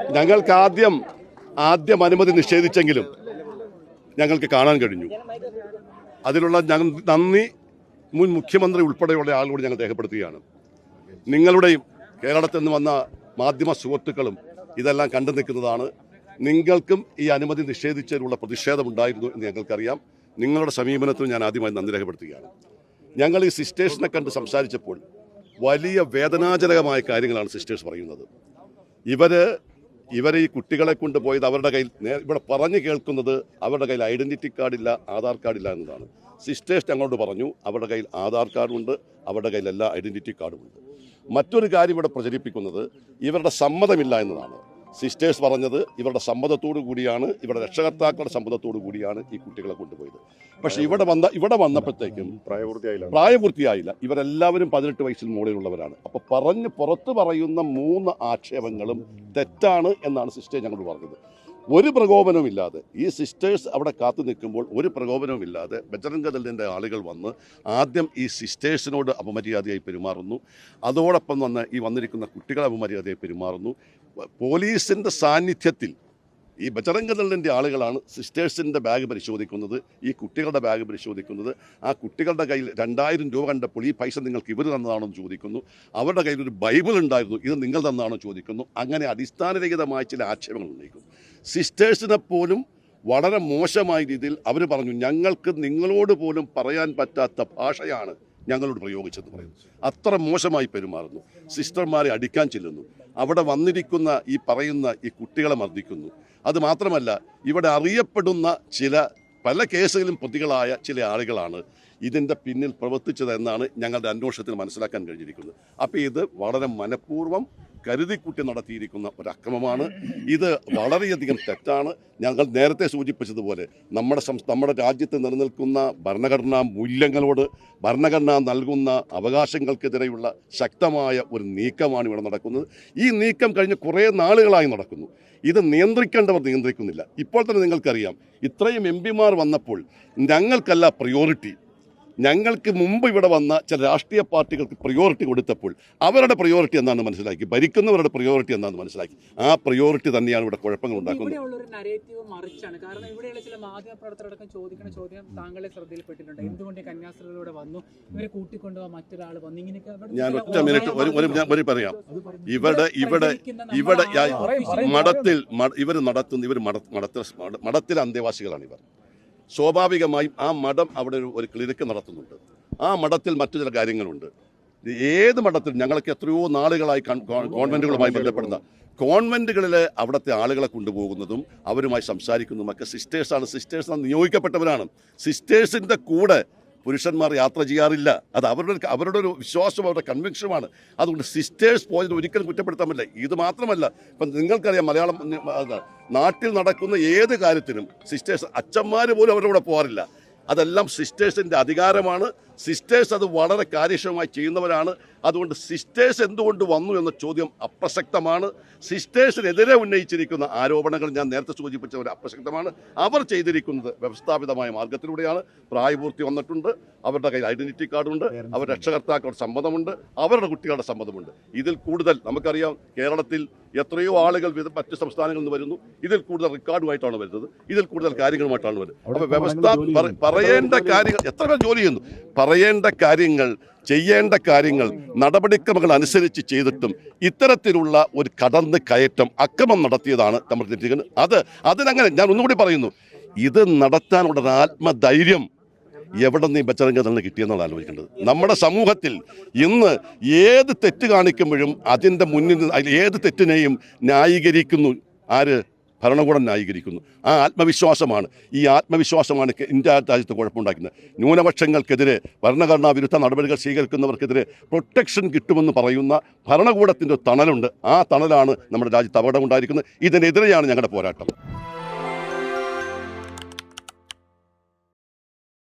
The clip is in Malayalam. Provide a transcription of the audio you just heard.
ഞങ്ങൾക്ക് ആദ്യം ആദ്യം അനുമതി നിഷേധിച്ചെങ്കിലും ഞങ്ങൾക്ക് കാണാൻ കഴിഞ്ഞു. അതിലുള്ള ഞങ്ങൾ നന്ദി മുൻ മുഖ്യമന്ത്രി ഉൾപ്പെടെയുള്ള ആളുകൂടി ഞങ്ങൾ രേഖപ്പെടുത്തുകയാണ്. നിങ്ങളുടെയും കേരളത്തിൽ നിന്ന് വന്ന മാധ്യമ സുഹൃത്തുക്കളും ഇതെല്ലാം കണ്ടു നിൽക്കുന്നതാണ്. നിങ്ങൾക്കും ഈ അനുമതി നിഷേധിച്ചതിനുള്ള പ്രതിഷേധമുണ്ടായിരുന്നു എന്ന് ഞങ്ങൾക്കറിയാം. നിങ്ങളുടെ സമീപനത്തിന് ഞാൻ ആദ്യമായി നന്ദി രേഖപ്പെടുത്തുകയാണ്. ഞങ്ങൾ ഈ സിസ്റ്റേഴ്സിനെ കണ്ട് സംസാരിച്ചപ്പോൾ വലിയ വേദനാജനകമായ കാര്യങ്ങളാണ് സിസ്റ്റേഴ്സ് പറയുന്നത്. ഇവർ ഇവരെ ഈ കുട്ടികളെ കൊണ്ടുപോയത് അവരുടെ കയ്യിൽ ഇവിടെ പറഞ്ഞു കേൾക്കുന്നത് അവരുടെ കയ്യിൽ ഐഡന്റിറ്റി കാർഡില്ല ആധാർ കാർഡില്ല എന്നതാണ്. സിസ്റ്റേഴ്സ് ഞങ്ങളോട് പറഞ്ഞു അവരുടെ കയ്യിൽ ആധാർ കാർഡുണ്ട് അവരുടെ കയ്യിൽ എല്ലാ ഐഡന്റിറ്റി കാർഡുമുണ്ട്. മറ്റൊരു കാര്യം ഇവിടെ പ്രചരിപ്പിക്കുന്നത് ഇവരുടെ സമ്മതമില്ല എന്നതാണ്. സിസ്റ്റേഴ്സ് പറഞ്ഞത് ഇവരുടെ സമ്മതത്തോടു കൂടിയാണ് ഇവരുടെ രക്ഷകർത്താക്കളുടെ സമ്മതത്തോടു കൂടിയാണ് ഈ കുട്ടികളെ കൊണ്ടുപോയത്. പക്ഷേ ഇവിടെ വന്ന ഇവിടെ വന്നപ്പോഴത്തേക്കും പ്രായപൂർത്തിയായില്ല. പ്രായപൂർത്തിയായില്ല. ഇവരെല്ലാവരും പതിനെട്ട് വയസ്സിൽ മുകളിലുള്ളവരാണ്. അപ്പോൾ പറഞ്ഞ് പുറത്ത് പറയുന്ന മൂന്ന് ആക്ഷേപങ്ങളും തെറ്റാണ് എന്നാണ് സിസ്റ്റേഴ്സ് ഞങ്ങളോട് പറഞ്ഞത്. ഒരു പ്രകോപനവുമില്ലാതെ ഈ സിസ്റ്റേഴ്സ് അവിടെ കാത്തു നിൽക്കുമ്പോൾ ഒരു പ്രകോപനവുമില്ലാതെ ബജറംഗദളിന്റെ ആളുകൾ വന്ന് ആദ്യം ഈ സിസ്റ്റേഴ്സിനോട് അപമര്യാദയായി പെരുമാറുന്നു. അതോടൊപ്പം വന്ന് ഈ വന്നിരിക്കുന്ന കുട്ടികളെ അപമര്യാദയായി പെരുമാറുന്നു. പോലീസിന്റെ സാന്നിധ്യത്തിൽ ഈ ബജറംഗദളിന്റെ ആളുകളാണ് സിസ്റ്റേഴ്സിന്റെ ബാഗ് പരിശോധിക്കുന്നത് ഈ കുട്ടികളുടെ ബാഗ് പരിശോധിക്കുന്നത്. ആ കുട്ടികളുടെ കയ്യിൽ രണ്ടായിരം രൂപ കണ്ടപ്പോൾ ഈ പൈസ നിങ്ങൾക്ക് ഇവർ തന്നതാണോ എന്ന് ചോദിക്കുന്നു. അവരുടെ കയ്യിൽ ഒരു ബൈബിൾ ഉണ്ടായിരുന്നു ഇത് നിങ്ങൾ തന്നാണെന്ന് ചോദിക്കുന്നു. അങ്ങനെ അടിസ്ഥാനരഹിതമായ ചില ആക്ഷേപങ്ങൾ ഉന്നയിക്കുന്നു. സിസ്റ്റേഴ്സിനെ പോലും വളരെ മോശമായ രീതിയിൽ അവർ പറഞ്ഞു ഞങ്ങൾക്ക് നിങ്ങളോട് പോലും പറയാൻ പറ്റാത്ത ഭാഷയാണ് ഞങ്ങളോട് പ്രയോഗിച്ചെന്ന് പറയുന്നു. അത്ര മോശമായി പെരുമാറുന്നു. സിസ്റ്റർമാരെ അടിക്കാൻ ചെല്ലുന്നു. അവിടെ വന്നിരിക്കുന്ന ഈ പറയുന്ന ഈ കുട്ടികളെ മർദ്ദിക്കുന്നു. അത് മാത്രമല്ല ഇവിടെ അറിയപ്പെടുന്ന ചില പല കേസുകളിലും പ്രതികളായ ചില ആളുകളാണ് ഇതിന്റെ പിന്നിൽ പ്രവർത്തിച്ചത് എന്നാണ് ഞങ്ങളുടെ അന്വേഷണത്തിൽ മനസ്സിലാക്കാൻ കഴിഞ്ഞിരിക്കുന്നത്. അപ്പോൾ ഇത് വളരെ മനഃപൂർവം കരുതിക്കുട്ടി നടത്തിയിരിക്കുന്ന ഒരു അക്രമമാണ് ഇത് വളരെയധികം തെറ്റാണ്. ഞങ്ങൾ നേരത്തെ സൂചിപ്പിച്ചതുപോലെ നമ്മുടെ നമ്മുടെ രാജ്യത്ത് നിലനിൽക്കുന്ന ഭരണഘടനാ മൂല്യങ്ങളോട് ഭരണഘടന നൽകുന്ന അവകാശങ്ങൾക്കെതിരെയുള്ള ശക്തമായ ഒരു നീക്കമാണ് ഇവിടെ നടക്കുന്നത്. ഈ നീക്കം കഴിഞ്ഞ് കുറേ നാളുകളായി നടക്കുന്നു. ഇത് നിയന്ത്രിക്കേണ്ടവർ നിയന്ത്രിക്കുന്നില്ല. ഇപ്പോൾ തന്നെ നിങ്ങൾക്കറിയാം ഇത്രയും എം പിമാർ വന്നപ്പോൾ ഞങ്ങൾക്കല്ല പ്രയോറിറ്റി ഞങ്ങൾക്ക് മുമ്പ് ഇവിടെ വന്ന ചില രാഷ്ട്രീയ പാർട്ടികൾക്ക് പ്രയോറിറ്റി കൊടുത്തപ്പോൾ അവരുടെ പ്രയോറിറ്റി എന്താണെന്ന് മനസ്സിലാക്കി. ഭരിക്കുന്നവരുടെ പ്രയോറിറ്റി എന്താണെന്ന് മനസ്സിലാക്കി. ആ പ്രയോറിറ്റി തന്നെയാണ് ഇവിടെ കുഴപ്പങ്ങൾ ഉണ്ടാക്കുന്നത്. മറിച്ചാണ്. കാരണം ഇവിടെയുള്ള ചില ചോദിക്കുന്ന ചോദ്യം താങ്കളെ ശ്രദ്ധയിൽപ്പെട്ടിട്ടുണ്ട്. എന്തുകൊണ്ട് ഈ കന്യാസ്ത്രീകളിലൂടെ വന്നു? ഇവരെ കൂട്ടിക്കൊണ്ടുപോകാൻ മറ്റൊരാൾ വന്നു. ഇങ്ങനെയൊക്കെ ഞാൻ ഒറ്റ മിനിറ്റ് ഒരു ഞാൻ പറയാം. ഇവിടെ ഇവിടെ ഇവിടെ മഠത്തിൽ ഇവർ നടത്തുന്ന ഇവർ മഠ മഠത്തിൽ മഠ- മഠത്തിലെ അന്തേവാസികളാണ് ഇവർ. സ്വാഭാവികമായും ആ മഠം അവിടെ ഒരു ഒരു ക്ലിനിക്ക് നടത്തുന്നുണ്ട്. ആ മഠത്തിൽ മറ്റു ചില കാര്യങ്ങളുണ്ട്. ഏത് മഠത്തിൽ ഞങ്ങൾക്ക് എത്രയോ നാളുകളായി ഗവൺമെന്റുകളുമായി ബന്ധപ്പെടുന്ന കോൺവെന്റുകളിലെ അവിടുത്തെ ആളുകളെ കൊണ്ടുപോകുന്നതും അവരുമായി സംസാരിക്കുന്നതും ഒക്കെ സിസ്റ്റേഴ്സാണ്. സിസ്റ്റേഴ്സ് നിയോഗിക്കപ്പെട്ടവരാണ്. സിസ്റ്റേഴ്സിന്റെ കൂടെ പുരുഷന്മാർ യാത്ര ചെയ്യാറില്ല. അത് അവരുടെ അവരുടെ ഒരു വിശ്വാസം അവരുടെ കൺവിക്ഷനുമാണ് അതുകൊണ്ട് സിസ്റ്റേഴ്സ് പോയത് ഒരിക്കലും കുറ്റപ്പെടുത്താൻ പറ്റില്ല. ഇത് മാത്രമല്ല ഇപ്പം നിങ്ങൾക്കറിയാം മലയാളം നാട്ടിൽ നടക്കുന്ന ഏത് കാര്യത്തിനും സിസ്റ്റേഴ്സ് അച്ഛന്മാർ പോലും അവരുടെ കൂടെ പോകാറില്ല അതെല്ലാം സിസ്റ്റേഴ്സിന്റെ അധികാരമാണ്. സിസ്റ്റേഴ്സ് അത് വളരെ കാര്യക്ഷമമായി ചെയ്യുന്നവരാണ്. അതുകൊണ്ട് സിസ്റ്റേഴ്സ് എന്തുകൊണ്ട് വന്നു എന്ന ചോദ്യം അപ്രസക്തമാണ്. സിസ്റ്റേഴ്സിനെതിരെ ഉന്നയിച്ചിരിക്കുന്ന ആരോപണങ്ങൾ ഞാൻ നേരത്തെ സൂചിപ്പിച്ചവർ അപ്രസക്തമാണ്. അവർ ചെയ്തിരിക്കുന്നത് വ്യവസ്ഥാപിതമായ മാർഗത്തിലൂടെയാണ് പ്രായപൂർത്തി വന്നിട്ടുണ്ട്. അവരുടെ കയ്യിൽ ഐഡന്റിറ്റി കാർഡുണ്ട്. അവർ രക്ഷകർത്താക്കളുടെ സമ്മതമുണ്ട്. അവരുടെ കുട്ടികളുടെ സമ്മതമുണ്ട്. ഇതിൽ കൂടുതൽ നമുക്കറിയാം കേരളത്തിൽ എത്രയോ ആളുകൾ മറ്റ് സംസ്ഥാനങ്ങളിൽ നിന്ന് വരുന്നു. ഇതിൽ കൂടുതൽ റെക്കോർഡുമായിട്ടാണ് വരുന്നത്. ഇതിൽ കൂടുതൽ കാര്യങ്ങളുമായിട്ടാണ് വരുന്നത്. അപ്പോൾ വ്യവസ്ഥ പറ- പറയേണ്ട കാര്യങ്ങൾ എത്ര പേർ ജോലി ചെയ്യുന്നു? പറയേണ്ട കാര്യങ്ങൾ ചെയ്യേണ്ട കാര്യങ്ങൾ നടപടിക്രമങ്ങൾ അനുസരിച്ച് ചെയ്തിട്ടും ഇത്തരത്തിലുള്ള ഒരു കടന്ന് കയറ്റം അക്രമം നടത്തിയതാണ് നമ്മൾ തെറ്റിക്കുന്നത് അത് അതിനങ്ങനെ ഞാൻ ഒന്നുകൂടി പറയുന്നു. ഇത് നടത്താനുള്ള ആത്മധൈര്യം എവിടെ നിന്ന് ഈ ബച്ചരംഗത്തിന് കിട്ടിയെന്നാണ് ആലോചിക്കേണ്ടത്. നമ്മുടെ സമൂഹത്തിൽ ഇന്ന് ഏത് തെറ്റ് കാണിക്കുമ്പോഴും അതിന്റെ മുന്നിൽ ഏത് തെറ്റിനെയും ന്യായീകരിക്കുന്നു. ആര്? ഭരണകൂടം ന്യായീകരിക്കുന്നു. ആ ആത്മവിശ്വാസമാണ്. ഈ ആത്മവിശ്വാസമാണ് ഇന്ത്യ രാജ്യത്ത് കുഴപ്പമുണ്ടാക്കുന്നത്. ന്യൂനപക്ഷങ്ങൾക്കെതിരെ ഭരണഘടനാ വിരുദ്ധ നടപടികൾ സ്വീകരിക്കുന്നവർക്കെതിരെ പ്രൊട്ടക്ഷൻ കിട്ടുമെന്ന് പറയുന്ന ഭരണകൂടത്തിന്റെ തണലുണ്ട്. ആ തണലാണ് നമ്മുടെ രാജ്യത്ത് അപകടമുണ്ടായിരിക്കുന്നത് ഇതിനെതിരെയാണ് ഞങ്ങളുടെ പോരാട്ടം.